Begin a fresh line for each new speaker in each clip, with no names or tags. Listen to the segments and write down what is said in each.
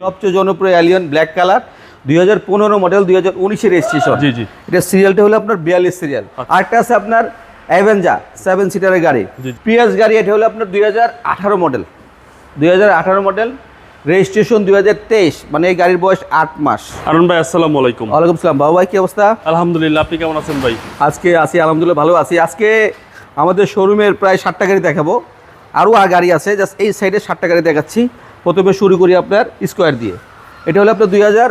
সবচেয়ে জনপ্রিয় Allion black colour দুই হাজার পনেরো মডেল দুই হাজার উনিশের রেজিস্ট্রেশন
জি জি।
এটা সিরিয়ালটা হলো আপনার বিয়াল্লিশ সিরিয়াল আরেকটা আছে আপনার অ্যাভেঞ্জা সেভেন সিটারের গাড়ি। পিএস গাড়ি এটা হলো আপনার দুই হাজার আঠারো মডেল দুই হাজার আঠারো মডেল রেজিস্ট্রেশন দুই হাজার তেইশ মানে এই গাড়ির বয়স আট মাস।
আরুন ভাই আসসালামু আলাইকুম।
ওয়ালাইকুম সালাম। বাবু ভাই কি অবস্থা?
আলহামদুলিল্লাহ আপনি কেমন আছেন ভাই?
আজকে আছি আলহামদুলিল্লাহ ভালো আছি। আজকে আমাদের শোরুমের প্রায় ষাটটা গাড়ি দেখাবো। আরও আর গাড়ি আছে জাস্ট এই সাইডে ষাটটা গাড়ি দেখাচ্ছি। প্রথমে শুরু করি আপনার স্কোয়ার দিয়ে। এটা হলো আপনার দুই হাজার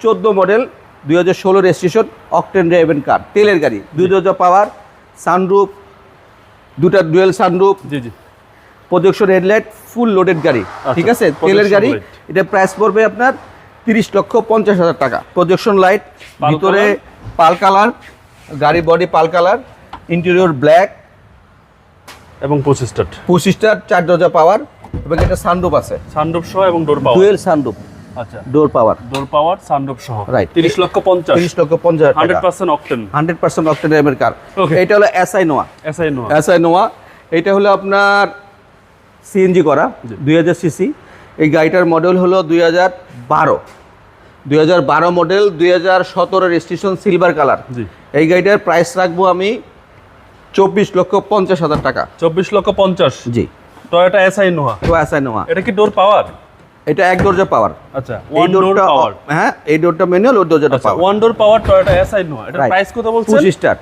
চোদ্দ মডেল দুই হাজার ষোলো রেজিস্ট্রেশন অকটেন ড্রাইভেন কার তেলের গাড়ি দুই হাজার পাওয়ার সানরুপ দুটা ডুয়েল সানরুপ
জি জি।
প্রজেকশন হেডলাইট ফুল লোডেড গাড়ি ঠিক আছে? তেলের গাড়ি এটা প্রাইস পড়বে আপনার তিরিশ লক্ষ পঞ্চাশ হাজার টাকা। প্রজেকশন লাইট ভিতরে পাল কালার গাড়ি body pearl colour interior black
এবং পঁচিশ স্টার্ট
পঁচিশটা চার দরজা পাওয়ার এবং এটা সানরুপ আছে।
সানরূপ সহ এবং ডোর পাওয়ার
ডুয়েল সানরুপ
আচ্ছা।
ডোর পাওয়ার
ডোর পাওয়ার সানরূপ সহ।
Right.
তিরিশ লক্ষ পঞ্চাশ।
তিরিশ লক্ষ পঞ্চাশ হাজার
হান্ড্রেড
টাকা
percent octane
hundred percent octane ড্রাইভের কার. এটা হলো SI Noah
SI Noah
SI Noah এটা হলো আপনার সিএনজি করা দুই হাজার সিসি এই গাড়িটার মডেল হলো দুই হাজার বারো। দুই হাজার বারো মডেল দুই হাজার সতেরো রেজিস্ট্রেশন সিলভার কালার
জি।
এই গাড়িটার প্রাইস রাখব আমি চব্বিশ লক্ষ পঞ্চাশ হাজার টাকা।
চব্বিশ লক্ষ পঞ্চাশ।
জি।
টয়োটা এসআই নোহা
তো এসআই নোয়া
এটা কি ডোর পাওয়ার
এটা এক দরজা পাওয়ার
আচ্ছা ওয়ান ডোর পাওয়ার
হ্যাঁ এই ডোরটা ম্যানুয়াল দরজাটা
আচ্ছা
power
one door power Toyota SI Noah এটা প্রাইস কত বলছেন?
পঁচিশ স্টার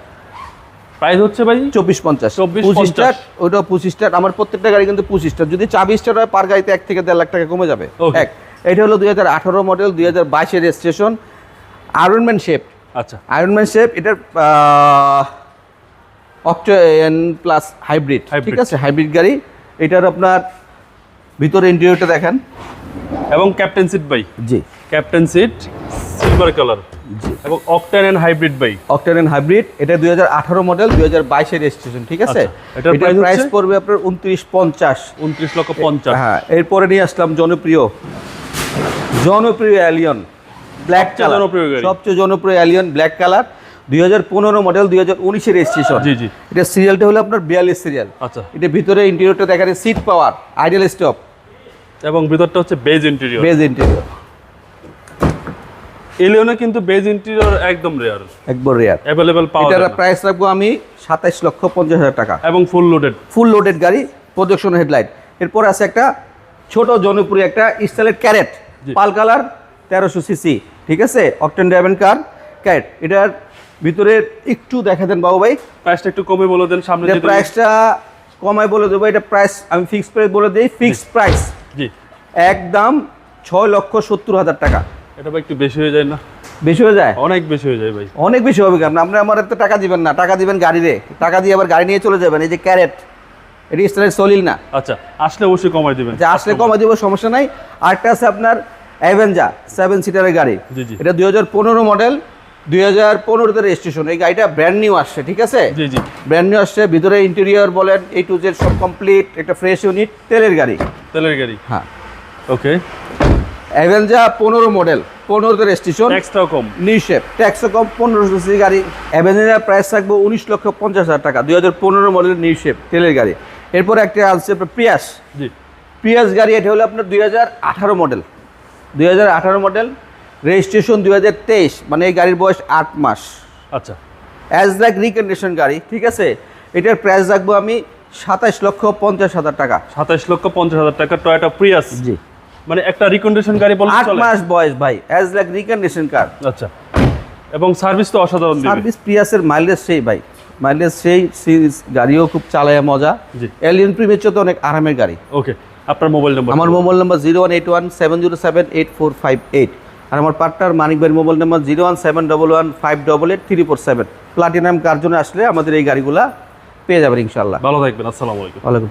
প্রাইস হচ্ছে ভাই?
চব্বিশ পঞ্চাশ।
24,
পঁচিশ
50
স্টার ওইটা পঁচিশ স্টার আমার প্রত্যেকটা গাড়ি কিন্তু পঁচিশ স্টার যদি চাবি স্টার হয় পার গাড়িতে এক থেকে দেড় লাখ টাকা কমে যাবে. এক। এটা হলো দুই হাজার আঠারো মডেল দুই হাজার বাইশের রেজিস্ট্রেশন আয়রনম্যান শেপ
আচ্ছা।
আয়রনম্যান শেপ এটার অক্টেন প্লাস হাইব্রিড. ঠিক আছে? হাইব্রিড গাড়ি। এটার আপনার ভিতরে ইন্টেরিয়রটা দেখেন।
এবং ক্যাপ্টেন সিট ভাই।
জি।
ক্যাপ্টেন সিট সিলভার কালার
জি।
এবং octane and hybrid by
octane and hybrid এটা দুই হাজার আঠারো মডেল দুই হাজার বাইশের রেজিস্ট্রেশন ঠিক আছে?
আচ্ছা, এটার
প্রাইস পড়বে আপনার উনত্রিশ পঞ্চাশ।
উনত্রিশ লক্ষ পঞ্চাশ।
হ্যাঁ এরপরে নিয়ে আসলাম জনপ্রিয়। জনপ্রিয় অ্যালিয়ন ব্ল্যাক কালার
জনপ্রিয়।
সবচেয়ে জনপ্রিয় অ্যালিয়ন ব্ল্যাক কালার দুই হাজার পনেরো মডেল দুই হাজার উনিশের রেজিস্ট্রেশন
জি জি।
এটা সিরিয়ালটা হলো আপনার বিয়াল্লিশ সিরিয়াল
আচ্ছা।
এটা ভিতরে ইন্টেরিয়রটা দেখা যায় সিট পাওয়ার আইডিয়াল স্টপ
এবং ভিতরটা হচ্ছে বেজ ইন্টেরিয়র
বেজ ইন্টেরিয়র
এলিয়নে কিন্তু বেজ ইন্টেরিয়র একদম রেয়ার
একবার রেয়ার
অ্যাভেলেবল পাওয়া
এটার
যায় না।
প্রাইস রাখব আমি সাতাইশ লক্ষ পঞ্চাশ হাজার টাকা।
এবং ফুল লোডেড
ফুল লোডেড গাড়ি প্রজেকশন হেডলাইট এরপর আছে একটা ছোট জনপ্রিয় একটা স্টাইলের ক্যারেট। পাল কালার তেরোশো সিসি ঠিক আছে? অকটেন ড্রাইভেন কার ক্যারেট এটার ভিতরে একটু দেখা দেন বাবু ভাই।
প্রাইসটা একটু কমে বলে দেন সামনে
প্রাইসটা কমায় বলে দেবো এটা প্রাইস আমি ফিক্স প্রাইস বলে দিই ফিক্স প্রাইস
জি।
একদম ছয় লক্ষ সত্তর হাজার টাকা।
এটা ভাই একটু বেশি হয়ে যায় না?
বেশি হয়ে যায়?
অনেক বেশি হয়ে যায় ভাই।
অনেক বেশি হবে কারণ আপনি আমার তো টাকা দিবেন না টাকা দিবেন গাড়িতে টাকা দিয়ে আবার গাড়ি নিয়ে চলে যাবেন এই যে ক্যারেট। এটি স্টাইলের সলিল না।
আচ্ছা আসলে অবশ্যই কমাই দিবেন।
যে আসলে কমা দিব সমস্যা নাই। আরেকটা আছে আপনার অ্যাভেঞ্জা সেভেন সিটারের গাড়ি। এটা দুই হাজার পনেরো মডেল দুই হাজার পনেরোতে রেজিস্ট্রেশন এই গাড়িটা ব্র্যান্ড নিউ আসছে ঠিক আছে?
জি জি।
ব্র্যান্ড নিউ আসছে ভিতরে ইন্টেরিয়র বলেন এই টু জেড সব কমপ্লিট একটা ফ্রেশ ইউনিট তেলের গাড়ি।
তেলের গাড়ি।
হ্যাঁ।
ওকে।
অ্যাভেঞ্জা পনেরো মডেল পনেরোতে রেজিস্ট্রেশন
ট্যাক্সটাও কম।
নিউ শেপ ট্যাক্সও কম পনেরোশো সিসি গাড়ি। অ্যাভেঞ্জার প্রাইস থাকবে উনিশ লক্ষ পঞ্চাশ হাজার টাকা দুই হাজার পনেরো মডেলের নিউশেপ তেলের গাড়ি। এরপর একটা আছে আপনার প্রিয়াস
জি।
প্রিয়াস গাড়ি এটা হলো আপনার দুই হাজার আঠারো মডেল দুই হাজার আঠারো মডেল রেজিস্ট্রেশন দুই হাজার তেইশ মানে এই গাড়ির বয়স আট মাস।
আচ্ছা।
অ্যাজ লাইক রিকন্ডিশন গাড়ি ঠিক আছে? এটার প্রাইস রাখব আমি সাতাশ লক্ষ পঞ্চাশ হাজার টাকা।
সাতাইশ লক্ষ পঞ্চাশ হাজার টাকা টয়োটা প্রিয়াস
জি।
মানে একটা রিকন্ডিশন গাড়ি বলতে
আট মাস বয়স ভাই অ্যাজ লাইক রিকন্ডিশন কার
আচ্ছা। এবং সার্ভিস তো অসাধারণ
সার্ভিস প্রিয়াসের মাইলেজ সেই ভাই। মাইলেজ সেই সিরিজ গাড়িও খুব চালায় মজা।
জি।
এলিয়ন প্রিমিয়ার চেয়ে তো অনেক আরামের গাড়ি।
ওকে আপনার মোবাইল নাম্বার
আমার mobile number zero one eight one seven zero seven eight four five eight আর আমার পার্টনার মানিক ভাইয়ের mobile number zero one seven double one five double eight three four seven platinum car জন্য আসলে আমাদের এই গাড়িগুলা পেয়ে যাবেন ইনশাল্লাহ
ভালো থাকবেন আসসালামু আলাইকুম।
ওয়ালাইকুম